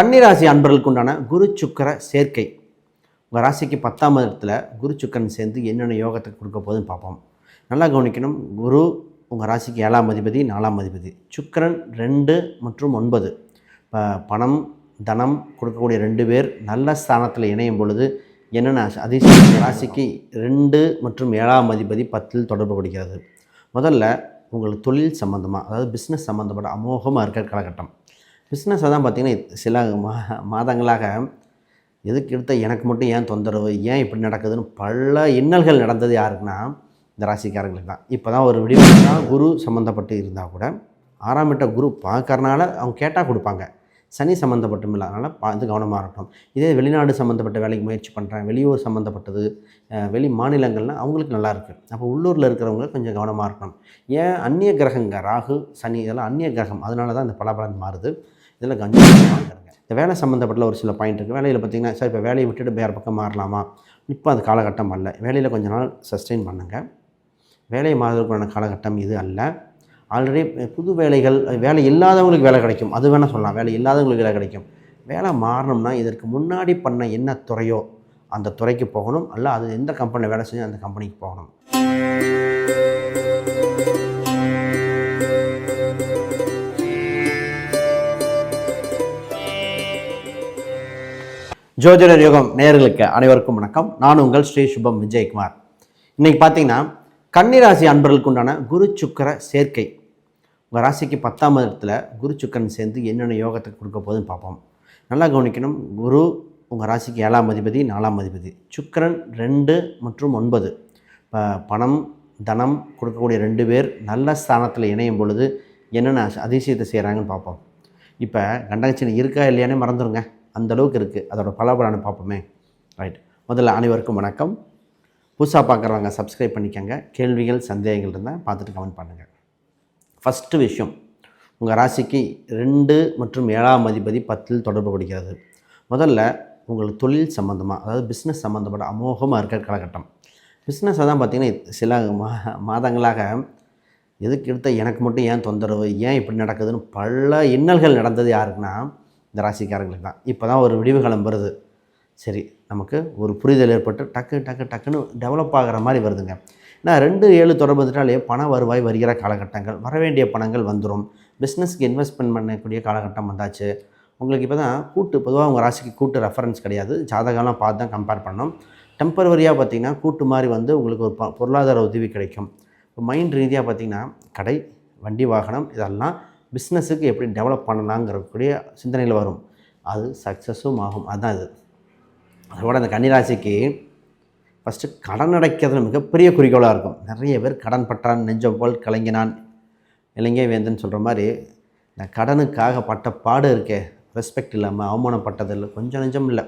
கன்னிராசி அன்பர்களுக்கு உண்டான குரு சுக்கர சேர்க்கை. உங்கள் ராசிக்கு பத்தாம் இடத்துல குரு சுக்கரன் சேர்ந்து என்னென்ன யோகத்தை கொடுக்க போதுன்னு பார்ப்போம். நல்லா கவனிக்கணும். குரு உங்கள் ராசிக்கு ஏழாம் அதிபதி நாலாம் அதிபதி. சுக்கிரன் ரெண்டு மற்றும் ஒன்பது. இப்போ பணம் தனம் கொடுக்கக்கூடிய ரெண்டு பேர் நல்ல ஸ்தானத்தில் இணையும் பொழுது என்னென்ன அதிசயம் ராசிக்கு ரெண்டு மற்றும் ஏழாம் அதிபதி பத்தில் தொடர்பு கொடுக்கிறது முதல்ல உங்களுக்கு தொழில் சம்மந்தமாக அதாவது பிஸ்னஸ் சம்மந்தப்பட்ட அமோகமாக இருக்கிற காலகட்டம். பிஸ்னஸை தான் பார்த்திங்கன்னா சில மா மாதங்களாக எதுக்கு எடுத்த எனக்கு மட்டும் ஏன் தொந்தரவு ஏன் இப்படி நடக்குதுன்னு பல இன்னல்கள் நடந்தது யாருக்குன்னா இந்த ராசிக்காரங்களுக்கு தான். இப்போ தான் ஒரு விடிவு குரு சம்மந்தப்பட்டு இருந்தால் கூட ஆறாம் இட்ட குரு பார்க்கறனால அவங்க கேட்டால் கொடுப்பாங்க. சனி சம்மந்தப்பட்டும் இல்லை அதனால் பார்த்து கவனமாக இருக்கட்டும். இதே வெளிநாடு சம்மந்தப்பட்ட வேலைக்கு முயற்சி பண்ணுறேன் வெளியூர் சம்மந்தப்பட்டது வெளி மாநிலங்கள்னால் அவங்களுக்கு நல்லா இருக்குது அப்போ உள்ளூரில் இருக்கிறவங்க கொஞ்சம் கவனமாக இருக்கணும். ஏன் அந்நிய கிரகங்க ராகு சனி இதெல்லாம் அந்நிய கிரகம் அதனால தான் இந்த பலாபலன் மாறுது. இதில் கஞ்சா கவனமா இந்த வேலை சம்மந்தப்பட்ட ஒரு சில பாயிண்ட் இருக்குது வேலையில் பார்த்தீங்கன்னா சார் இப்போ வேலையை விட்டுட்டு வேறு பக்கம் மாறலாமா? இப்போ அது காலகட்டம் அல்ல. வேலையில் கொஞ்ச நாள் சஸ்டெயின் பண்ணுங்கள் வேலையை மாறுவதற்கான காலகட்டம் இது அல்ல. ஆல்ரெடி புது வேலைகள் வேலை இல்லாதவங்களுக்கு வேலை கிடைக்கும். அது வேணால் சொல்லலாம். வேலை இல்லாதவங்களுக்கு வேலை கிடைக்கும். வேலை மாறணும்னா இதற்கு முன்னாடி பண்ண என்ன துறையோ அந்த துறைக்கு போகணும். அல்ல அது எந்த கம்பெனியில் வேலை செஞ்சு அந்த கம்பெனிக்கு போகணும். ஜோதிடர் யோகம் நேயர்களுக்கு அனைவருக்கும் வணக்கம். நான் உங்கள் ஸ்ரீ சுபம் விஜயகுமார். இன்னைக்கு பார்த்தீங்கன்னா கன்னிராசி அன்பர்களுக்கு உண்டான குரு சுக்கர சேர்க்கை. உங்கள் ராசிக்கு பத்தாம் இடத்துல குரு சுக்கரன் சேர்ந்து என்னென்ன யோகத்தை கொடுக்க போதுன்னு பார்ப்போம். நல்லா கவனிக்கணும். குரு உங்கள் ராசிக்கு ஏழாம் அதிபதி நாலாம் அதிபதி. சுக்கிரன் ரெண்டு மற்றும் ஒன்பது. இப்போ பணம் தனம் கொடுக்கக்கூடிய ரெண்டு பேர் நல்ல ஸ்தானத்தில் இணையும் பொழுது என்னென்ன அதிசயத்தை செய்கிறாங்கன்னு பார்ப்போம். இப்போ கண்டகச்சனி இருக்கா இல்லையானே மறந்துடுங்க அந்த அளவுக்கு இருக்குது அதோட பலபலனை பார்ப்போமே. ரைட் முதல்ல அனைவருக்கும் வணக்கம். புதுசாக பார்க்குறவங்க சப்ஸ்கிரைப் பண்ணிக்கோங்க. கேள்விகள் சந்தேகங்கள் இருந்தால் பார்த்துட்டு கமெண்ட் பண்ணுங்கள் ஃபஸ்ட்டு விஷயம் உங்கள் ராசிக்கு ரெண்டு மற்றும் ஏழாம் அதிபதி பத்தில் தொடர்பு கொடுக்கிறது முதல்ல உங்களுக்கு தொழில் சம்மந்தமாக அதாவது பிஸ்னஸ் சம்மந்தப்பட்ட அமோகமாக இருக்கிற காலகட்டம். பிஸ்னஸ் தான் பார்த்திங்கன்னா சில மா மாதங்களாக எதுக்கு எடுத்த எனக்கு மட்டும் ஏன் தொந்தரவு ஏன் இப்படி நடக்குதுன்னு பல இன்னல்கள் நடந்தது யாருக்குன்னா இந்த ராசிக்காரங்களுக்கு தான். இப்போ தான் ஒரு விடிவுகாலம் வருது. சரி நமக்கு ஒரு புரிதல் ஏற்பட்டு டக்கு டக்கு டக்குன்னு டெவலப் ஆகிற மாதிரி வருதுங்க. நான் ரெண்டு ஏழு தொடர்பு வந்துட்டாலே பண வருவாய் வருகிற காலகட்டங்கள் வர வேண்டிய பணங்கள் வந்துடும் பிஸ்னஸ்க்கு இன்வெஸ்ட்மெண்ட் பண்ணக்கூடிய காலகட்டம் வந்தாச்சு. உங்களுக்கு இப்போ தான் கூட்டு பொதுவாக உங்கள் ராசிக்கு கூட்டு ரெஃபரன்ஸ் கிடையாது. ஜாதகம்லாம் பார்த்து தான் கம்பேர் பண்ணோம் டெம்பரவரியாக பார்த்தீங்கன்னா கூட்டு மாதிரி வந்து உங்களுக்கு ஒரு ப- பொருளாதார உதவி கிடைக்கும். இப்போ மைண்ட் ரீதியாக பார்த்தீங்கன்னா கடை வண்டி வாகனம் இதெல்லாம் பிஸ்னஸுக்கு எப்படி டெவலப் பண்ணலாங்கிறக்கூடிய சிந்தனையில் வரும். அது சக்ஸஸும் ஆகும். அதுதான் இது. அதோட அந்த கன்னிராசிக்கு ஃபஸ்ட்டு கடன் அடைக்கிறது மிகப்பெரிய குறிக்கோளாக இருக்கும். நிறைய பேர் கடன் பற்றான் நெஞ்சம் போல் கலங்கினான். இலங்கை வேந்தன் சொல்கிற மாதிரி இந்த கடனுக்காக பட்ட பாடு இருக்கே. ரெஸ்பெக்ட் இல்லாமல் அவமானப்பட்டது இல்லை கொஞ்சம் நெஞ்சம் இல்லை.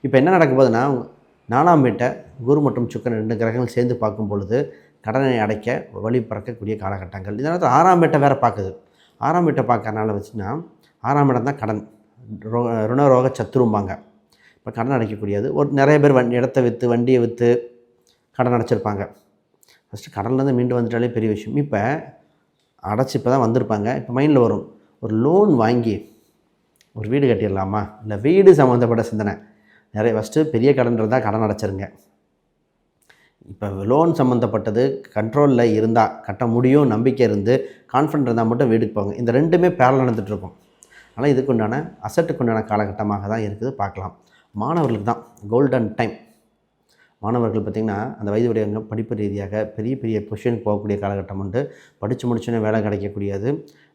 இப்போ என்ன நடக்க போகுதுன்னா நாலாம் வீட்டை குரு மற்றும் சுக்கன் ரெண்டு கிரகங்கள் சேர்ந்து பார்க்கும் பொழுது கடனை அடைக்க வழி பிறக்கக்கூடிய காலகட்டங்கள். இதனால் ஆறாம் வீட்டை வேறு பார்க்குது. ஆறாம் வீட்டை பார்க்கறனால வச்சுன்னா ஆறாம் இடம் தான் கடன். ரோ ருணரோக சத்துரும்பாங்க. இப்போ கடன் அடைக்கக்கூடியது. ஒரு நிறைய பேர் வண்டி இடத்த விற்று வண்டியை விற்று கடன் அடைச்சிருப்பாங்க. ஃபஸ்ட்டு கடன்லேருந்து மீண்டு வந்துட்டாலே பெரிய விஷயம். இப்போ அடைச்சி இப்போ தான் வந்திருப்பாங்க. இப்போ மைண்டில் வரும். ஒரு லோன் வாங்கி ஒரு வீடு கட்டிடலாமா? இல்லை வீடு சம்மந்தப்பட்ட சிந்தனை. நிறைய ஃபஸ்ட்டு பெரிய கடன் இருந்தால் கடன் அடைச்சிருங்க. இப்போ லோன் சம்மந்தப்பட்டது கண்ட்ரோலில் இருந்தால் கட்ட முடியும் நம்பிக்கை இருந்து கான்ஃபிடன்ட் இருந்தால் மட்டும் வீட்டுக்கு போங்க. இந்த ரெண்டுமே பேரல் நடந்துகிட்ருக்கும் ஆனால் இதுக்கு உண்டான அசட்டுக்கு உண்டான காலகட்டமாக தான் இருக்குது பார்க்கலாம். மாணவர்களுக்கு தான் கோல்டன் டைம் மாணவர்கள் பார்த்திங்கன்னா அந்த வயது உடையவங்க படிப்பு ரீதியாக பெரிய பெரிய பொசிஷனுக்கு போகக்கூடிய காலகட்டம் உண்டு. படித்து முடிச்சோன்னே வேலை கிடைக்கக்கூடியது.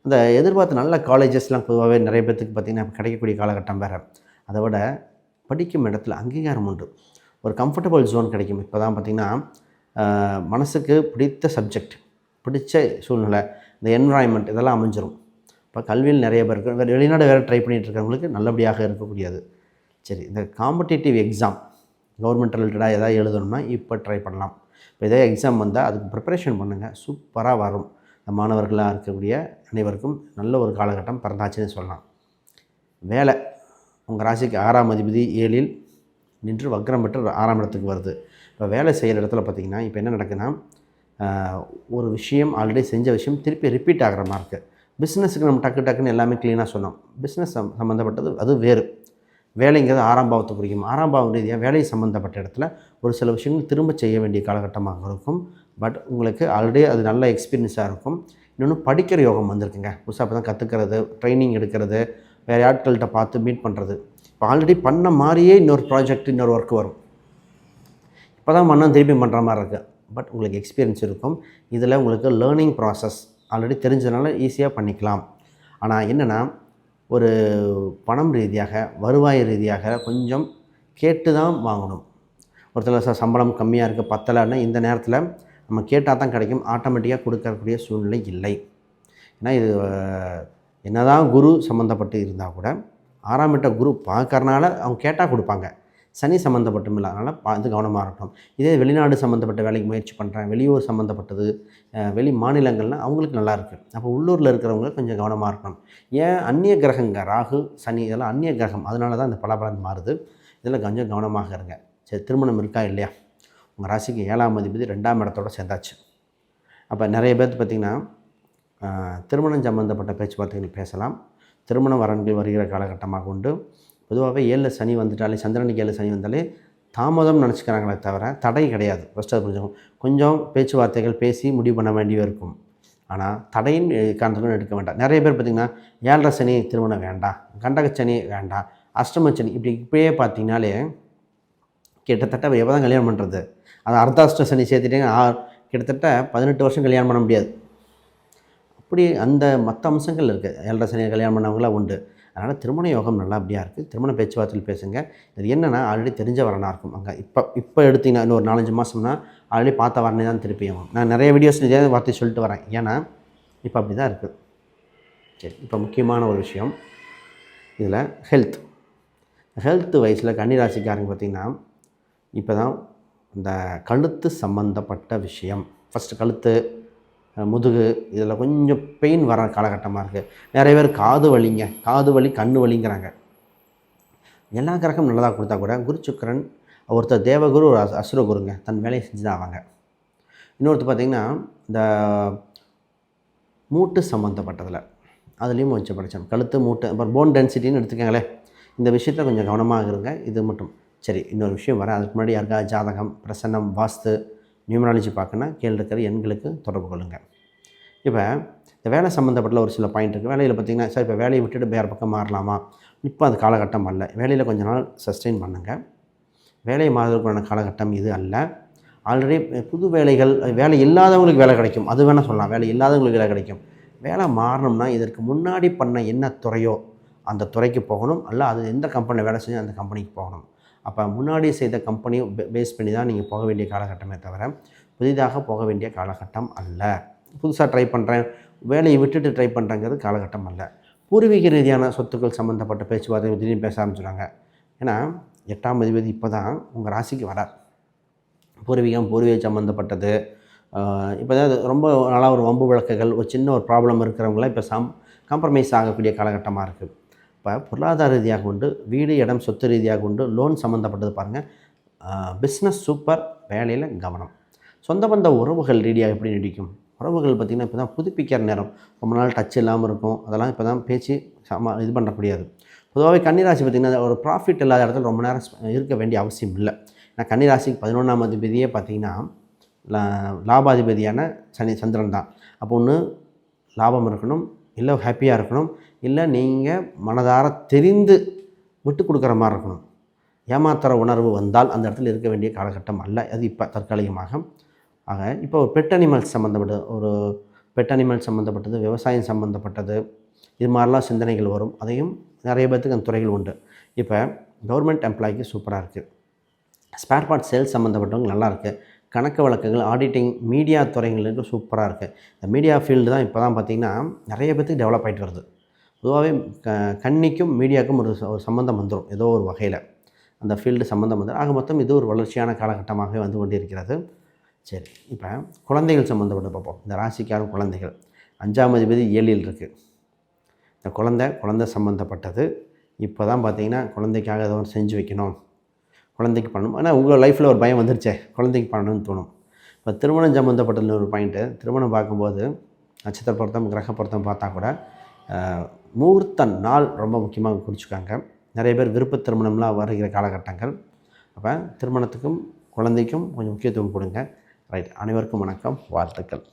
அந்த எதிர்பார்த்த நல்ல காலேஜஸ்லாம் பொதுவாகவே நிறைய பேர்த்துக்கு பார்த்திங்கன்னா கிடைக்கக்கூடிய காலகட்டம் வேறு. அதை விட படிக்கும் இடத்துல அங்கீகாரம் உண்டு. ஒரு கம்ஃபர்டபுள் ஜோன் கிடைக்கும். இப்போ தான் பார்த்திங்கன்னா மனசுக்கு பிடித்த சப்ஜெக்ட் பிடிச்ச சூழ்நிலை இந்த என்வரான்மெண்ட் இதெல்லாம் அமைஞ்சிரும். இப்போ கல்வியில் நிறைய பேர் இருக்கு வேறு வெளிநாடு வேறு ட்ரை பண்ணிகிட்டு இருக்கிறவங்களுக்கு நல்லபடியாக இருக்கக்கூடியது சரி இந்த காம்படிட்டிவ் எக்ஸாம் கவர்மெண்ட் ரிலேட்டடாக எதாவது எழுதணும்னா இப்போ ட்ரை பண்ணலாம். இப்போ எதாவது எக்ஸாம் வந்தால் அதுக்கு ப்ரிப்பரேஷன் பண்ணுங்கள் சூப்பராக வரும். இந்த மாணவர்களாக இருக்கக்கூடிய அனைவருக்கும் நல்ல ஒரு காலகட்டம் பிறந்தாச்சுன்னு சொல்லலாம். வேலை உங்கள் ராசிக்கு ஆறாம் அதிபதி ஏழில் நின்று வக்ரம் பெற்று ஆறாம் இடத்துக்கு வருது. இப்போ வேலை செய்கிற இடத்துல பார்த்திங்கன்னா இப்போ என்ன நடக்குதுன்னா ஒரு விஷயம் ஆல்ரெடி செஞ்ச விஷயம் திருப்பி ரிப்பீட் ஆகிற மாதிரி இருக்குது பிஸ்னஸுக்கு நம்ம டக்கு டக்குன்னு எல்லாமே க்ளீனாக சொன்னோம். பிஸ்னஸ் சம் சம்மந்தப்பட்டது அது வேறு. வேலைங்கிறது ஆறாம் பாவத்தை குறிக்கும். ஆறாம் பாவம் ரீதியாக வேலை சம்மந்தப்பட்ட இடத்துல ஒரு சில விஷயங்கள் திரும்ப செய்ய வேண்டிய காலகட்டமாக இருக்கும். பட் உங்களுக்கு ஆல்ரெடி அது நல்ல எக்ஸ்பீரியன்ஸாக இருக்கும். இன்னொன்று படிக்கிற யோகம் வந்திருக்குங்க. புதுசாக இப்போ தான் கற்றுக்கிறது ட்ரைனிங் எடுக்கிறது வேறு ஆட்கள்கிட்ட பார்த்து மீட் பண்ணுறது இப்போ ஆல்ரெடி பண்ண மாதிரியே இன்னொரு ப்ராஜெக்ட் இன்னொரு ஒர்க் வரும். இப்போ தான் மண்ணம் திருப்பி பண்ணுற மாதிரி இருக்குது பட் உங்களுக்கு எக்ஸ்பீரியன்ஸ் இருக்கும். இதில் உங்களுக்கு லேர்னிங் ப்ராசஸ் ஆல்ரெடி தெரிஞ்சதுனால ஈஸியாக பண்ணிக்கலாம். ஆனால் என்னென்னா ஒரு பணம் ரீதியாக வருவாய் ரீதியாக கொஞ்சம் கேட்டு தான் வாங்கணும் ஒருத்தர் சார் சம்பளம் கம்மியாக இருக்குது பத்தலைன்னா இந்த நேரத்தில் நம்ம கேட்டால் தான் கிடைக்கும். ஆட்டோமேட்டிக்காக கொடுக்கக்கூடிய சூழ்நிலை இல்லை. ஏன்னா இது என்னதான் குரு சம்மந்தப்பட்டு இருந்தால் கூட ஆறாம் வீட்டை குரு பார்க்கறனால அவங்க கேட்டால் கொடுப்பாங்க. சனி சம்மந்தப்பட்டும் இல்லை. அதனால் பார்த்து கவனமாக இருக்கட்டும் இதே வெளிநாடு சம்மந்தப்பட்ட வேலைக்கு முயற்சி பண்ணுறேன் வெளியூர் சம்மந்தப்பட்டது வெளி மாநிலங்கள்லாம் அவங்களுக்கு நல்லா இருக்குது அப்போ உள்ளூரில் இருக்கிறவங்க கொஞ்சம் கவனமாக இருக்கணும். ஏன்? அந்நிய கிரகங்க ராகு சனி இதெல்லாம் அந்நிய கிரகம். அதனால தான் இந்த பலாபலன் மாறுது. இதில் கொஞ்சம் கவனமாக இருங்க. சரி திருமணம் இருக்கா இல்லையா? உங்கள் ராசிக்கு ஏழாம் அதிபதி ரெண்டாம் இடத்தோட சேர்ந்தாச்சு. அப்போ நிறைய பேர்த்து பார்த்திங்கன்னா திருமணம் சம்மந்தப்பட்ட பேச்சுவார்த்தைகள் பேசலாம். திருமண வரன்கள் வருகிற காலகட்டமாக உண்டு. பொதுவாகவே ஏழில் சனி வந்துட்டாலே சந்திரனுக்கு ஏழு சனி வந்தாலே தாமதம் நினச்சிக்கிறாங்களே தவிர தடை கிடையாது. ஃபஸ்ட்டு அது கொஞ்சம் கொஞ்சம் பேச்சுவார்த்தைகள் பேசி முடிவு பண்ண வேண்டியது இருக்கும். ஆனால் தடையின் காரணத்துக்கும் எடுக்க வேண்டாம். நிறைய பேர் பார்த்திங்கன்னா ஏழரை சனி திருமணம் வேண்டாம் கண்டக சனி வேண்டாம் அஷ்டம சனி இப்படி இப்படியே பார்த்தீங்கனாலே கிட்டத்தட்ட எப்போ தான் கல்யாணம் பண்ணுறது அது அர்த்தாஷ்ட சனி சேர்த்துட்டீங்கன்னா கிட்டத்தட்ட பதினெட்டு வருஷம் கல்யாணம் பண்ண முடியாது. இப்படி அந்த மற்ற அம்சங்கள் இருக்குது ஏழரை சனியை கல்யாணம் பண்ணவங்களாம் உண்டு. அதனால் திருமண யோகம் நல்லபடியாக இருக்குது திருமண பேச்சுவார்த்தையில் பேசுங்க. இது என்னென்னா ஆல்ரெடி தெரிஞ்ச வரனாக இருக்கும். அங்கே இப்போ இப்போ எடுத்தீங்கன்னா இன்னும் ஒரு நாலஞ்சு மாதம்னா ஆல்ரெடி பார்த்த வரனே தான் திருப்பி ஆகும் நான் நிறைய வீடியோஸ் இதே வார்த்தை சொல்லிட்டு வரேன். ஏன்னா இப்போ அப்படி தான் இருக்குது சரி இப்போ முக்கியமான ஒரு விஷயம். இதில் ஹெல்த் ஹெல்த் வயசில் கன்னிராசிக்காரங்க பார்த்திங்கன்னா இப்போ தான் இந்த கழுத்து சம்மந்தப்பட்ட விஷயம். ஃபஸ்ட்டு கழுத்து முதுகு இதில் கொஞ்சம் பெயின் வர காலகட்டமாக இருக்குது நிறைய பேர் காது வலிங்க. காது வலி கண்ணு வலிங்கிறாங்க. எல்லா கிரகம் நல்லதாக கொடுத்தா கூட குரு சுக்கிரன் ஒருத்தர் தேவகுரு ஒரு அசு- அசுரகுருங்க தன் வேலையை செஞ்சு தான் ஆவாங்க. இன்னொருத்தர் பார்த்திங்கன்னா இந்த மூட்டு சம்மந்தப்பட்டதில் அதுலேயும் கொஞ்சம் படித்தோம் கழுத்து மூட்டு அப்புறம் போன் டென்சிட்டின்னு எடுத்துக்கங்களேன். இந்த விஷயத்தில் கொஞ்சம் கவனமாக இருங்க. இது மட்டும். சரி இன்னொரு விஷயம் வரேன். அதுக்கு முன்னாடி யாருக்கா ஜாதகம் பிரசன்னம் வாஸ்து நியூமராலஜி பார்க்கணுன்னா கீழே இருக்கிற எண்களுக்கு தொடர்பு கொள்ளுங்கள் இப்போ இந்த வேலை சம்மந்தப்பட்ட ஒரு சில பாயிண்ட் இருக்குது வேலையில் பார்த்தீங்கன்னா சார் இப்போ வேலையை விட்டுட்டு வேறு பக்கம் மாறலாமா? இப்போ அது காலகட்டம் அல்ல. வேலையில் கொஞ்ச நாள் சஸ்டெயின் பண்ணுங்கள் வேலை மாறுவதற்கான காலகட்டம் இது அல்ல. ஆல்ரெடி புது வேலைகள் வேலை இல்லாதவங்களுக்கு வேலை கிடைக்கும். அது வேணால் சொல்லலாம். வேலை இல்லாதவங்களுக்கு வேலை கிடைக்கும். வேலை மாறணும்னா இதற்கு முன்னாடி பண்ண என்ன துறையோ அந்த துறைக்கு போகணும். அல்ல அது எந்த கம்பெனியில் வேலை செஞ்சு அந்த கம்பெனிக்கு போகணும். அப்போ முன்னாடி செய்த கம்பெனியை பேஸ் பண்ணி தான் நீங்கள் போக வேண்டிய காலகட்டமே தவிர புதிதாக போக வேண்டிய காலகட்டம் அல்ல. புதுசாக ட்ரை பண்ணுறேன் வேலையை விட்டுட்டு ட்ரை பண்ணுறங்கிறது காலகட்டம் அல்ல. பூர்வீக ரீதியான சொத்துக்கள் சம்மந்தப்பட்ட பேச்சுவார்த்தை திடீர்னு பேச ஆரம்பிச்சுட்டாங்க ஏன்னா எட்டாம் அதிபதி இப்போ தான் உங்கள் ராசிக்கு வரார். பூர்வீகம் பூர்வீக சம்மந்தப்பட்டது இப்போ தான் ரொம்ப நாளாக ஒரு வம்பு விளக்குகள் ஒரு சின்ன ஒரு ப்ராப்ளம் இருக்கிறவங்களாம் இப்போ சம் காம்ப்ரமைஸ் ஆகக்கூடிய காலகட்டமாக இருக்குது இப்போ பொருளாதார ரீதியாக கொண்டு வீடு இடம் சொத்து ரீதியாக கொண்டு லோன் சம்மந்தப்பட்டது பாருங்கள் பிஸ்னஸ் சூப்பர் வேலையில் கவனம். சொந்த பந்த உறவுகள் ரீதியாக எப்படி நீடிக்கும்? உறவுகள் பார்த்திங்கன்னா இப்போ தான் புதுப்பிக்கிற நேரம். ரொம்ப நாள் டச் இல்லாமல் இருக்கும். அதெல்லாம் இப்போ தான் பேச்சு சம இது பண்ணக்கூடியது பொதுவாகவே கன்னிராசி பார்த்திங்கன்னா ஒரு ப்ராஃபிட் இல்லாத இடத்துல ரொம்ப நேரம் இருக்க வேண்டிய அவசியம் இல்லை. ஏன்னா கன்னிராசிக்கு பதினொன்றாம் அதிபதியே பார்த்திங்கன்னா லாபாதிபதியான சனி சந்திரன் தான். அப்போ ஒன்று லாபம் இருக்கணும் இல்லை ஹாப்பியாக இருக்கணும். இல்லை நீங்கள் மனதார தெரிந்து விட்டு கொடுக்குற மாதிரி இருக்கணும். ஏமாத்துற உணர்வு வந்தால் அந்த இடத்துல இருக்க வேண்டிய காலகட்டம் அல்ல. அது இப்போ தற்காலிகமாக. ஆக இப்போ ஒரு பெட் அனிமல்ஸ் சம்மந்தப்பட்ட ஒரு பெட் அனிமல் சம்மந்தப்பட்டது விவசாயம் சம்மந்தப்பட்டது இது மாதிரிலாம் சிந்தனைகள் வரும். அதையும் நிறைய பேர்த்துக்கு அந்த துறைகள் உண்டு. இப்போ கவர்மெண்ட் எம்ப்ளாய்க்கு சூப்பராக இருக்குது ஸ்பேர் பார்ட் சேல்ஸ் சம்மந்தப்பட்டவங்க நல்லாயிருக்கு கணக்கு வழக்குகள் ஆடிட்டிங் மீடியா துறைகளுக்கு சூப்பராக இருக்குது இந்த மீடியா ஃபீல்டு தான் இப்போ தான் பார்த்திங்கன்னா நிறைய பேர்த்துக்கு டெவலப் ஆகிட்டு வருது. பொதுவாகவே க கண்ணிக்கும் மீடியாவுக்கும் ஒரு ஒரு சம்மந்தம் வந்துடும் ஏதோ ஒரு வகையில். அந்த ஃபீல்டு சம்மந்தம் வந்துடும் ஆக மொத்தம் இது ஒரு வளர்ச்சியான காலகட்டமாகவே வந்து கொண்டிருக்கிறது. சரி இப்போ குழந்தைகள் சம்மந்தப்பட்டு பார்ப்போம். இந்த ராசிக்காரும் குழந்தைகள்? அஞ்சாம் அதிபதி ஏழில் இருக்குது இந்த குழந்தை குழந்தை சம்மந்தப்பட்டது இப்போ தான் பார்த்தீங்கன்னா குழந்தைக்காக ஏதோ செஞ்சு வைக்கணும். குழந்தைக்கு பண்ணணும். ஆனால் உங்கள் லைஃப்பில் ஒரு பயம் வந்துருச்சே. குழந்தைக்கு பண்ணணும்னு தோணும். இப்போ திருமணம் சம்மந்தப்பட்ட ஒரு பாயிண்ட்டு திருமணம் பார்க்கும்போது நட்சத்திர பொருத்தம் கிரக பொருத்தம் பார்த்தா கூட முகூர்த்த நாள் ரொம்ப முக்கியமாக குறிச்சிக்காங்க நிறைய பேர் விருப்ப திருமணம்லாம் வருகிற காலகட்டங்கள். அப்போ திருமணத்துக்கும் குழந்தைக்கும் கொஞ்சம் முக்கியத்துவம் கொடுங்க. ரைட் அனைவருக்கும் வணக்கம். வாழ்த்துக்கள்.